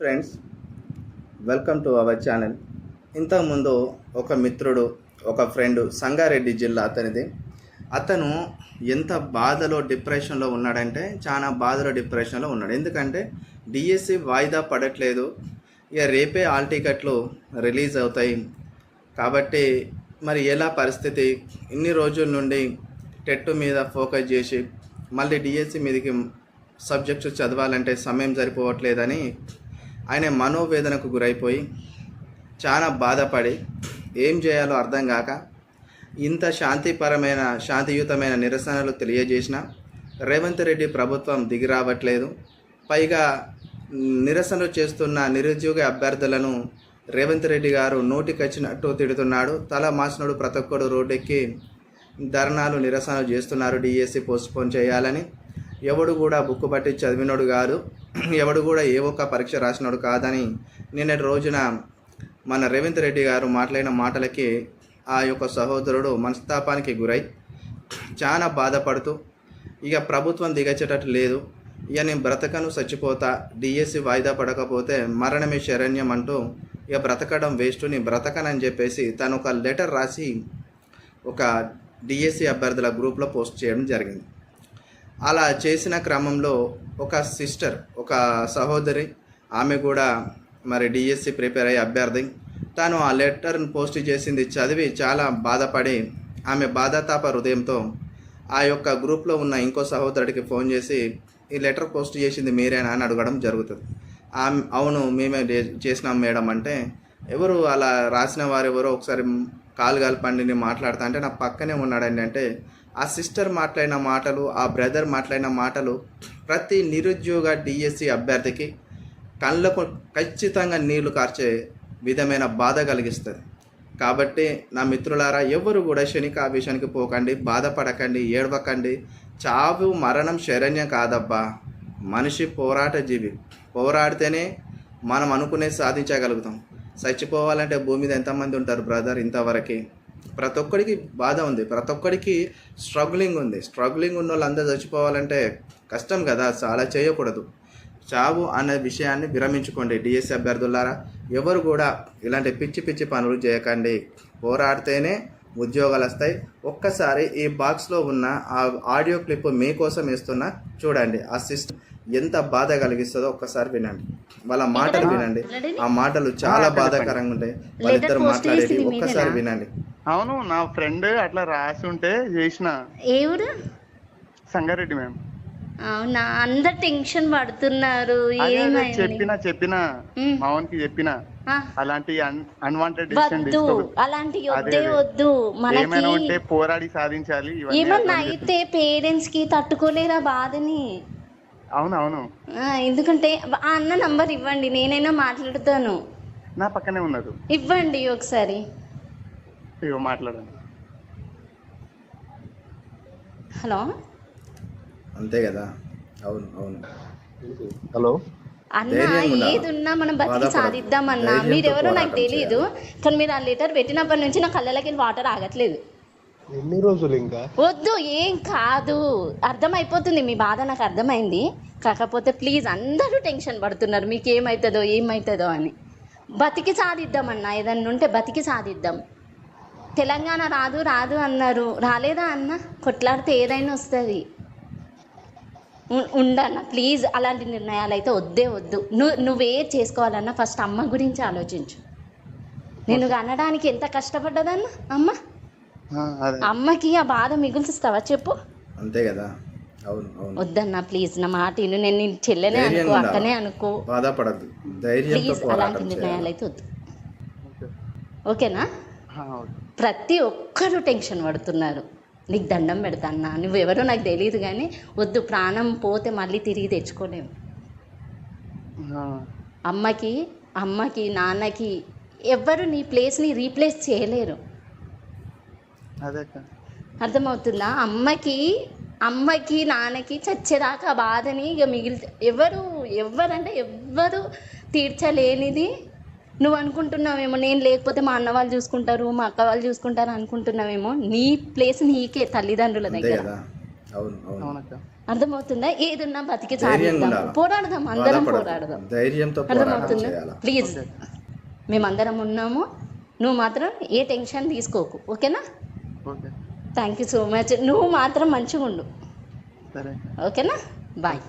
Friends welcome to our channel ఇంతకుముందు ఒక మిత్రుడు ఒక ఫ్రెండ్ సంగారెడ్డి జిల్లా అతనిది. అతను ఎంత బాధలో డిప్రెషన్లో ఉన్నాడంటే చాలా బాధలో డిప్రెషన్లో ఉన్నాడు. ఎందుకంటే డిఎస్సి వాయిదా పడట్లేదు. ఇక రేపే ఆల్ టికెట్లు రిలీజ్ అవుతాయి. కాబట్టి మరి ఎలా పరిస్థితి? ఇన్ని రోజుల నుండి టెట్ మీద ఫోకస్ చేసి మళ్ళీ డిఎస్సి మీదకి సబ్జెక్ట్స్ చదవాలంటే సమయం సరిపోవట్లేదని ఆయన మనోవేదనకు గురైపోయి చాలా బాధపడి ఏం చేయాలో అర్థం కాక ఇంత శాంతిపరమైన శాంతియుతమైన నిరసనలు తెలియజేసిన రేవంత్ రెడ్డి ప్రభుత్వం దిగి రావట్లేదు పైగా నిరసనలు చేస్తున్న నిరుద్యోగ అభ్యర్థులను రేవంత్ రెడ్డి గారు నోటికొచ్చినట్టు తిడుతున్నాడు. తల మాసినోడు ప్రతి ఒక్కడు రోడ్డెక్కి ధర్నాలు నిరసనలు చేస్తున్నారు. డిఎస్సి పోస్ట్పోన్ చేయాలని. ఎవడు కూడా బుక్కు పట్టి చదివినోడు కాదు. ఎవడు కూడా ఏ ఒక్క పరీక్ష రాసినాడు కాదని నిన్నటి రోజున మన రేవంత్ రెడ్డి గారు మాట్లాడిన మాటలకి ఆ యొక్క సహోదరుడు మనస్తాపానికి గురై చాలా బాధపడుతూ ఇక ప్రభుత్వం దిగచ్చేటట్టు లేదు ఇక నేను బ్రతకను చచ్చిపోతా డిఎస్సి వాయిదా పడకపోతే మరణమే శరణ్యం అంటూ ఇక బ్రతకడం వేస్ట్ నేను బ్రతకనని చెప్పేసి తను ఒక లెటర్ రాసి ఒక డిఎస్సి అభ్యర్థుల గ్రూప్లో పోస్ట్ చేయడం జరిగింది. అలా చేసిన క్రమంలో ఒక సిస్టర్ ఒక సహోదరి ఆమె కూడా మరి డిఎస్సి ప్రిపేర్ అయ్యే అభ్యర్థి. తాను ఆ లెటర్ను పోస్ట్ చేసింది చదివి చాలా బాధపడి ఆమె బాధాతాప హృదయంతో ఆ యొక్క గ్రూప్లో ఉన్న ఇంకో సహోదరుడికి ఫోన్ చేసి ఈ లెటర్ పోస్ట్ చేసింది మీరేనా అని అడగడం జరుగుతుంది. ఆమె అవును మేమే చేసినాం మేడం అంటే ఎవరు అలా రాసిన వారు ఎవరో ఒకసారి కాలు కలపండి నేను మాట్లాడతా అంటే నా పక్కనే ఉన్నాడండి అంటే ఆ సిస్టర్ మాట్లాడిన మాటలు ఆ బ్రదర్ మాట్లాడిన మాటలు ప్రతి నిరుద్యోగ డిఎస్సి అభ్యర్థికి కళ్ళకు ఖచ్చితంగా నీళ్ళు కార్చే విధమైన బాధ కలిగిస్తుంది. కాబట్టి నా మిత్రులారా ఎవరు కూడా శనికావేశానికి పోకండి బాధపడకండి ఏడవకండి. చావు మరణం శరణ్యం కాదబ్బా. మనిషి పోరాట జీవి. పోరాడితేనే మనం అనుకునేది సాధించగలుగుతాం. చచ్చిపోవాలంటే భూమి మీద ఎంతమంది ఉంటారు బ్రదర్ ఇంతవరకు? ప్రతి ఒక్కడికి బాధ ఉంది. ప్రతి ఒక్కడికి స్ట్రగ్లింగ్ ఉంది. స్ట్రగ్లింగ్ ఉన్న వాళ్ళు అందరూ చచ్చిపోవాలంటే కష్టం కదా. చాలా చేయకూడదు. చావు అనే విషయాన్ని విరమించుకోండి. డిఎస్సి అభ్యర్థులారా ఎవరు కూడా ఇలాంటి పిచ్చి పిచ్చి పనులు చేయకండి. పోరాడితేనే ఉద్యోగాలు వస్తాయి. ఒక్కసారి ఈ బాక్స్లో ఉన్న ఆ ఆడియో క్లిప్ మీకోసం వేస్తున్నా చూడండి. ఆ సిస్టమ్ ఎంత బాధ కలిగిస్తుందో ఒక్కసారి వినండి. వాళ్ళ మాటలు వినండి. ఆ మాటలు చాలా బాధాకరంగా ఉంటాయి. వాళ్ళిద్దరు మాట్లాడేది ఒక్కసారి వినండి. అవును నా ఫ్రెండ్ అట్లా రాసి ఉంటే చేసిన. ఏ ఊరు? సంగారెడ్డి మ్యామ్. అవునా? అందరు టెన్షన్ పడుతున్నారు చెప్పిన చెప్పిన. మావన్కి చెప్పిన. అలాంటి అన్వాంటెడ్ అలాంటి వద్దే. వద్దు. మనకి ఉంటే పోరాడి సాధించాలి ఏమన్నా అయితే పేరెంట్స్కి తట్టుకోలేరా బాధని? చేసుకో- అవును అవును. ఆ, ఎందుకంటే ఆ అన్న నంబర్ ఇవ్వండి నేనైనా మాట్లాడుతాను. నా పక్కనే ఉన్నారు ఇవ్వండి ఒకసారి. ఇగో మాట్లాడండి. హలో. అంతే కదా. అవును అవును. హలో. అన్న. ఏది ఉన్నా మనం బతికి. సాధిద్దామన్నా మీరెవరో నాకు తెలియదు కానీ మీరు ఆ లెటర్ పెట్టినప్పటి నుంచి నా కళ్ళకి వాటర్ ఆగట్లేదు. ఎన్ని రోజులు ఇంకా? వద్దు ఏం కాదు. అర్థమైపోతుంది మీ బాధ నాకు అర్థమైంది. కాకపోతే ప్లీజ్ అందరూ టెన్షన్ పడుతున్నారు. మీకు ఏమవుతుందో ఏమవుతుందో అని. బతికి సాధిద్దామన్నా ఏదన్నా ఉంటే బతికి సాధిద్దాం. తెలంగాణ రాదు రాదు అన్నారు. రాలేదా అన్న? కొట్లాడితే ఏదైనా వస్తుంది. ఉండన్న ప్లీజ్ అలాంటి నిర్ణయాలు అయితే వద్దే వద్దు. నువ్వు నువ్వే చేసుకోవాలన్నా ఫస్ట్ అమ్మ గురించి ఆలోచించు. నేను అనడానికి ఎంత కష్టపడ్డదన్న అమ్మ? అమ్మకి ఆ బాధ మిగుల్చిస్తావా చెప్పు. అంతే కదా. అవును అవును. వద్దన్నా ప్లీజ్. నా మాట విను నేను నీ చెల్లెనే అనుకో. అక్కనే అనుకో. బాధపడద్దు. ప్లీజ్ అలాంటి నిర్ణయాలు అయితే వద్దు. ఓకే. ఓకేనా. ప్రతి ఒక్కరు టెన్షన్ పడుతున్నారు. నీకు దండం పెడతాన్నా నువ్వెవరో నాకు తెలియదు కానీ వద్దు ప్రాణం పోతే మళ్ళీ తిరిగి తెచ్చుకోలేము. అమ్మకి అమ్మకి నాన్నకి ఎవ్వరు నీ ప్లేస్ని రీప్లేస్ చేయలేరు. అర్థమవుతుందా? అమ్మకి అమ్మకి నాన్నకి చచ్చేదాకా బాధని ఇక మిగిలి ఎవరు ఎవరంటే ఎవ్వరు తీర్చలేనిది నువ్వు అనుకుంటున్నావేమో నేను లేకపోతే మా అన్న వాళ్ళు చూసుకుంటారు మా అక్క వాళ్ళు చూసుకుంటారు అనుకుంటున్నావేమో నీ ప్లేస్ నీకే తల్లిదండ్రుల దగ్గర. కదా? అవును అవును. అవునక్క. అర్థమవుతుందా? ఏదున్నా బతికి సాధిద్దాం. పోరాడదాం అందరం. పోరాడదాం. అర్థమవుతుందా? ప్లీజ్ మేమందరం ఉన్నాము. నువ్వు మాత్రం ఏ టెన్షన్ తీసుకోకు. ఓకేనా? Okay. Thank you so much నువ్వు మాత్రం మంచిగా ఉండు సరే. ఓకేనా? బాయ్